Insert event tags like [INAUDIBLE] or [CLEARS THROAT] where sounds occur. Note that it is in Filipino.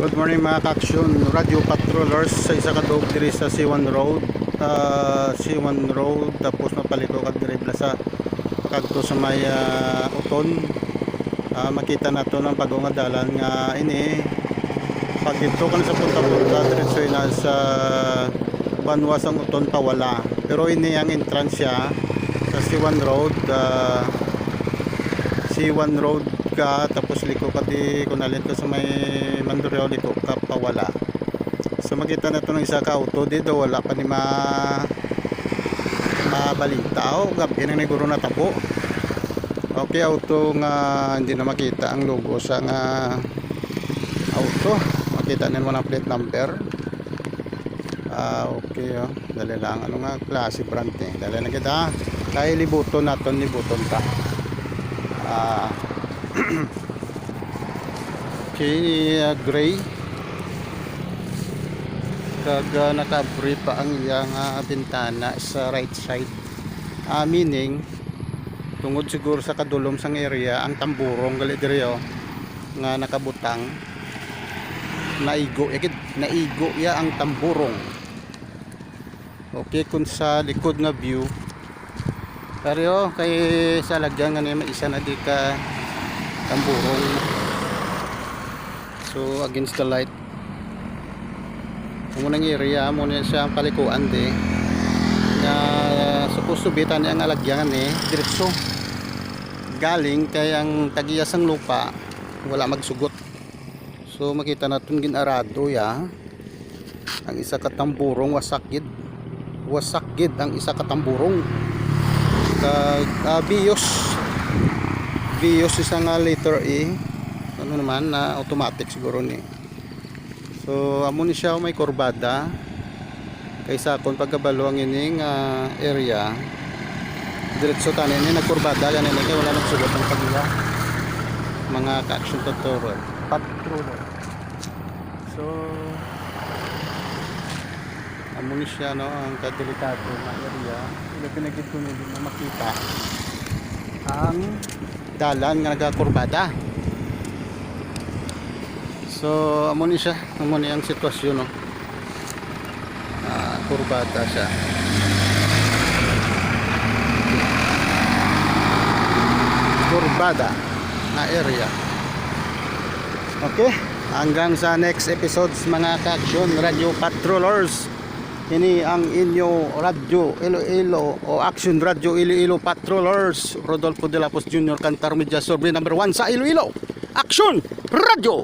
Good morning mga kaksyon, radio patrollers sa isa ka dog diri sa C1 Road. Ah, C1 Road tapos mapaliko kag diri sa kagto sa may ah, uton. Ah, makita nato ng pagong dalan nga ini pag dito kan sa punta-punta diretso na sa Banwas ang uton pa wala. Pero ini ang entrance siya sa C1 Road. ah, C1 Road ka tapos liko ka di kunalit ka sa may Mandurrio liko ka pawala so makita na to ng isa ka auto dito wala pa ni ma mabalita o gabi na naguro na tabo okay auto nga hindi na makita ang logo sa nga auto. Makita nyo mo ng plate number. Ah okay oh. Dali lang ano nga klase brand eh. Dali na kita kaya libuton naton libuton ta Ah. [CLEARS THROAT] okay, uh, gray. Kag uh, nakabri pa ang iyang uh, bintana sa right side. Ah, meaning tungod siguro sa kadulom sang area ang tamburong gali diri oh, nga nakabutang naigo ikid naigo ya ang tamburong okay kung sa likod nga view pero kay sa lagyan nga naman isa na di ka tamburong. So against the light. Kung munang area mo na siya ang palikuan di. Nga supposed to be tani ang alagyan eh diretso. Galing kay ang tagiyas ang lupa wala magsugot. So makita natin ginarado ya. Ang isa ka tamburong wasakid. Wasakid ang isa ka tamburong kag uh, Vios Vios isa nga letter E ano naman na automatic siguro ni. So amo ni siya may kurbada. Kaysa kung pagkabalo ang ining uh, area diretso tanin ni nagkurbada ganin kay wala nang sugot ang mga ka-action tutorial. Patroller so amo ni siya no ang kadelikado na area. Ila pinagid ko na na makita ang dalan nga nagakurbada. So amo ni siya amo ni ang sitwasyon no? Ah, kurbada siya. Kurbada na area. Okay hanggang sa next episodes mga ka-action radio patrollers ini ang inyo radyo Iloilo o Action Radio Iloilo Patrollers Rodolfo de la Pos Jr. Cantar Media Sobre number 1 sa Iloilo Action Radio